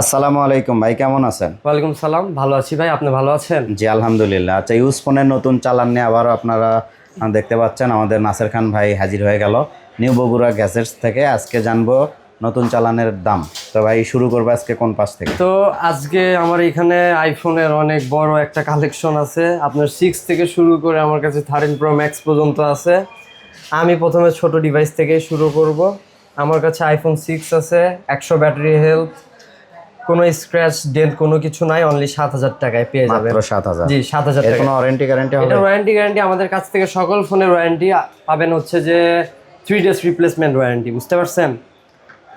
আসসালামু আলাইকুম ভাই কেমন আছেন? ওয়ালাইকুম সালাম ভালো আছি ভাই আপনি ভালো আছেন? জি আলহামদুলিল্লাহ। আচ্ছা ইউজ ফোনের নতুন চালান নিয়ে আবারও আপনারা দেখতে পাচ্ছেন আমাদের নাসের খান ভাই হাজির হয়ে গেল নিউ বগুড়া গ্যাজেটস থেকে। আজকে জানব নতুন চালানের দাম। তো ভাই শুরু করব আজকে কোন পাশ থেকে? তো আজকে আমার এখানে আইফোনের অনেক বড় একটা কালেকশন আছে। আপনার সিক্স থেকে শুরু করে আমার কাছে থার্টিন প্রো ম্যাক্স পর্যন্ত আছে। আমি প্রথমে ছোট ডিভাইস থেকে শুরু করব। আমার কাছে আইফোন সিক্স আছে একশো ব্যাটারি হেলথ কোনো স্ক্র্যাচ ডেন্ট কোনো কিছু নাই অনলি সাত হাজার টাকায় পেয়ে যাবেন। মাত্র সাত হাজার। জি সাত হাজার টাকা কোনো ওয়ারেন্টি গ্যারান্টি হবে? এটা ওয়ারেন্টি গ্যারান্টি আমাদের কাছ থেকে সকল ফোনের ওয়ারেন্টি পাবেন হচ্ছে যে থ্রি ডেজ রিপ্লেসমেন্ট ওয়ারেন্টি বুঝতে পারছেন?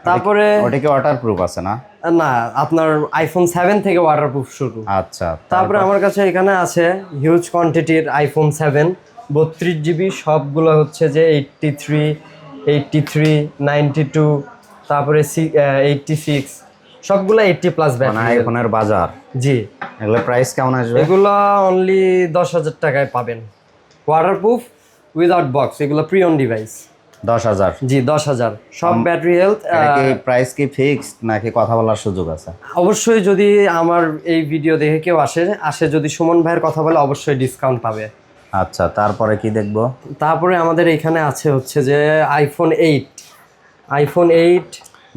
তারপরে ওটা কি ওয়াটার প্রুফ আছে না? না আপনার আইফোন সেভেন থেকে ওয়াটারপ্রুফ শুরু। আচ্ছা তারপরে আমার কাছে এখানে আছে হিউজ কোয়ান্টিটির আইফোন সেভেন বত্রিশ জিবি সবগুলো হচ্ছে যে eighty three eighty three ninety two তারপরে এইটটি সিক্স সবগুলো এইটটি প্লাস ব্যাটারি আইফোনের বাজার। জি। এগুলো প্রাইস কেমন আসবে? এগুলো অনলি দশ হাজার টাকায় পাবেন। ওয়াটারপ্রুফ উইদাউট বক্স এগুলো প্রি অন ডিভাইস দশ হাজার? জি দশ হাজার। সব ব্যাটারি হেলথ প্রাইস কি ফিক্সড নাকি কথা বলার সুযোগ আছে? অবশ্যই যদি আমার এই ভিডিও দেখে কেউ আসে আসে যদি সুমন ভাইয়ের কথা বলে অবশ্যই ডিসকাউন্ট পাবে। আচ্ছা তারপরে কি দেখব? তারপরে আমাদের এখানে আছে হচ্ছে যে iPhone eight iPhone eight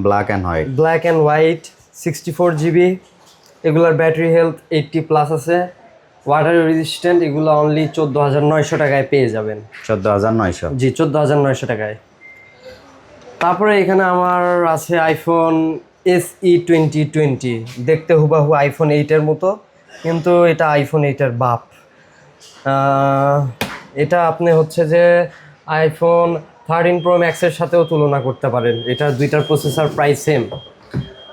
black and white black and white sixty four GB এগুলোর ব্যাটারি হেলথ এইটটি প্লাস আছে। ওয়াটার রেজিস্ট্যান্ট এগুলো অনলি চোদ্দ হাজার নয়শো টাকায় পেয়ে যাবেন। চোদ্দ হাজার নয়শো? জি চোদ্দ হাজার নয়শো টাকায়। তারপরে এখানে আমার আছে iPhone S E twenty twenty দেখতে হুবাহু আইফোন এইটের মতো কিন্তু এটা আইফোন এইটের বাপ। এটা আপনি হচ্ছে যে আইফোন থার্টিন প্রো ম্যাক্সের সাথেও তুলনা করতে পারেন। এটা দুইটার প্রসেসর প্রাইস সেম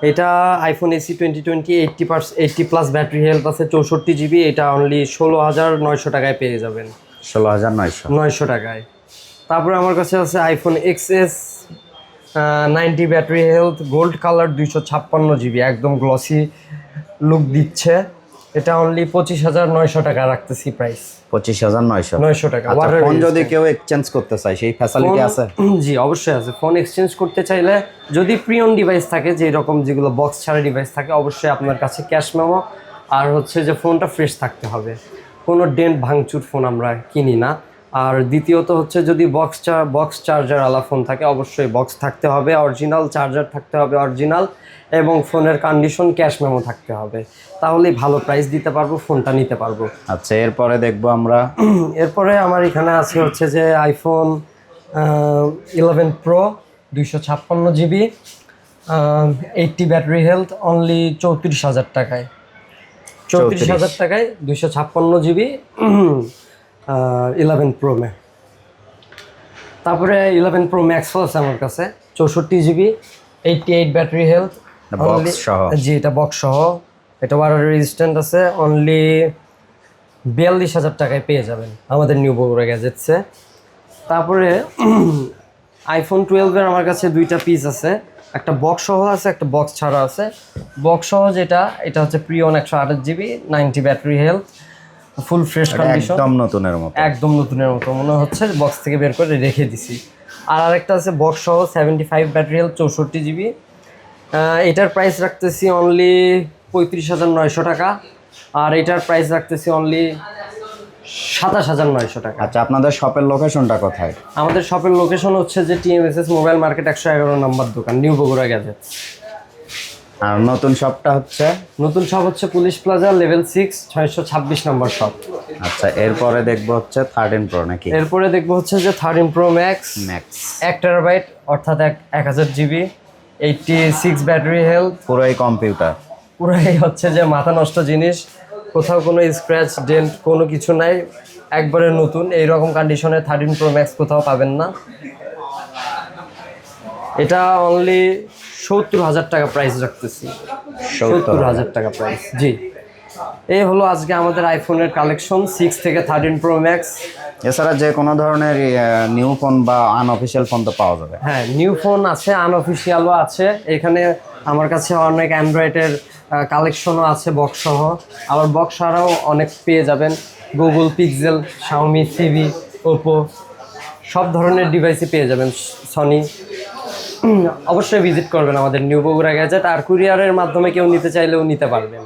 এটা iPhone S E twenty twenty eighty plus eighty plus battery health আছে চৌষট্টি জিবি এটা অনলি ষোলো হাজার নয়শো টাকায় পেয়ে যাবেন। ষোলো হাজার নয়শো। নয়শো টাকায়। তারপরে আমার কাছে আছে iPhone X S ninety battery health gold colour দুইশো ছাপ্পান্ন জিবি একদম গ্লসি লুক দিচ্ছে। এটা অনলি পঁচিশ হাজার নয়শো টাকা রাখতেছি প্রাইস পঁচিশ হাজার নয়শো। নয়শো টাকা আচ্ছা ফোন যদি কেউ এক্সচেঞ্জ করতে চায় সেই ফ্যাসিলিটি আছে? জি অবশ্যই আছে। ফোন এক্সচেঞ্জ করতে চাইলে যদি প্রিয়ন ডিভাইস থাকে যে রকম যেগুলো বক্স ছাড়া ডিভাইস থাকে অবশ্যই আপনার কাছে ক্যাশ মেমো আর হচ্ছে যে ফোনটা ফ্রেশ থাকতে হবে। কোনো ডেন্ট ভাঙচুর ফোন আমরা কিনি না। আর দ্বিতীয়ত হচ্ছে যদি বক্স বক্স চার্জার আলা ফোন থাকে অবশ্যই বক্স থাকতে হবে অরিজিনাল চার্জার থাকতে হবে অরিজিনাল এবং ফোনের কন্ডিশন ক্যাশ মেমো থাকতে হবে। তাহলেই ভালো প্রাইস দিতে পারব ফোনটা নিতে পারব। আচ্ছা এরপরে দেখব আমরা। এরপরে আমার এখানে আছে হচ্ছে যে আইফোন ইলেভেন প্রো দুইশো ছাপ্পান্ন GB eighty battery health only চৌত্রিশ হাজার টাকায়। চৌত্রিশ হাজার টাকায় দুইশো ছাপ্পান্ন জিবি ইলেভেন প্রো ম্যাক্স তারপরে ইলেভেন প্রো ম্যাক্সও আছে আমার কাছে চৌষট্টি GB eighty eight battery health জি এটা বক্স সহ। এটা ওয়াটার রেজিস্ট্যান্ট আছে অনলি বিয়াল্লিশ হাজার টাকায় পেয়ে যাবেন আমাদের নিউ বগুড়া গ্যাজেটসে তারপরে আইফোন টুয়েলভের আমার কাছে দুইটা পিস আছে একটা বক্স সহ আছে একটা বক্স ছাড়া আছে। বক্স সহ যেটা এটা হচ্ছে প্রিয়ন একশো আঠাশ GB ninety battery health full fresh condition একদম নতুনের মতো। একদম নতুনের মতো। মনে হচ্ছে বক্স থেকে বের করে রেখে দিছি। আর আরেকটা আছে বক্স সহ সেভেন্টি ফাইভ ব্যাটারি হেলথ চৌষট্টি জিবি এটার প্রাইস রাখতেছি অনলি পঁয়ত্রিশ হাজার নয়শো টাকা। আর এটার প্রাইস রাখতেছি অনলি সাতাশ হাজার নয়শো টাকা। আচ্ছা আপনাদের শপের লোকেশনটা কোথায়? আমাদের শপের লোকেশন হচ্ছে যে টিএমএসএস মোবাইল মার্কেট একশো এগারো নম্বর দোকান নিউ বগুড়া গ্যাজেট আর নতুন শপটা হচ্ছে? নতুন শপ হচ্ছে পুলিশ প্লাজা লেভেল সিক্স ছয়শো ছাব্বিশ নম্বর শপ আচ্ছা এরপরে দেখব হচ্ছে থার্টিন প্রো নাকি? এরপরে দেখব হচ্ছে যে third thirteen pro max max এক টেরাবাইট অর্থাৎ এক এক হাজার GB eighty six battery health পুরোই কম্পিউটার পুরাই হচ্ছে যে মাথা নষ্ট জিনিস কোথাও কোনো স্ক্র্যাচ ডেন্ট কোনো কিছু নাই। একবারে নতুন এই রকম কন্ডিশনে থার্ড থার্টিন প্রো ম্যাক্স কোথাও পাবেন না। এটা অনলি সত্তর হাজার টাকা প্রাইস রাখতেছি। সত্তর হাজার। টাকা প্রাইস জি। এই হলো আজকে আমাদের আইফোনের কালেকশন সিক্স থেকে থার্টিন প্রো ম্যাক্স এছাড়া যে কোনো ধরনের নিউ ফোন বা আনঅফিসিয়াল ফোন তো পাওয়া যাবে। হ্যাঁ নিউ ফোন আছে আনঅফিসিয়ালও আছে। এখানে আমার কাছে অনেক অ্যান্ড্রয়েডের কালেকশনও আছে বক্স সহ। আবার বক্স ছাড়াও অনেক পেয়ে যাবেন। Google Pixel Xiaomi Civi Oppo সব ধরনের ডিভাইসই পেয়ে যাবেন সনি অবশ্যই ভিজিট করবেন আমাদের নিউ বগুড়া গ্যাজেট আর কুরিয়ারের মাধ্যমে কেউ নিতে চাইলেও নিতে পারবেন।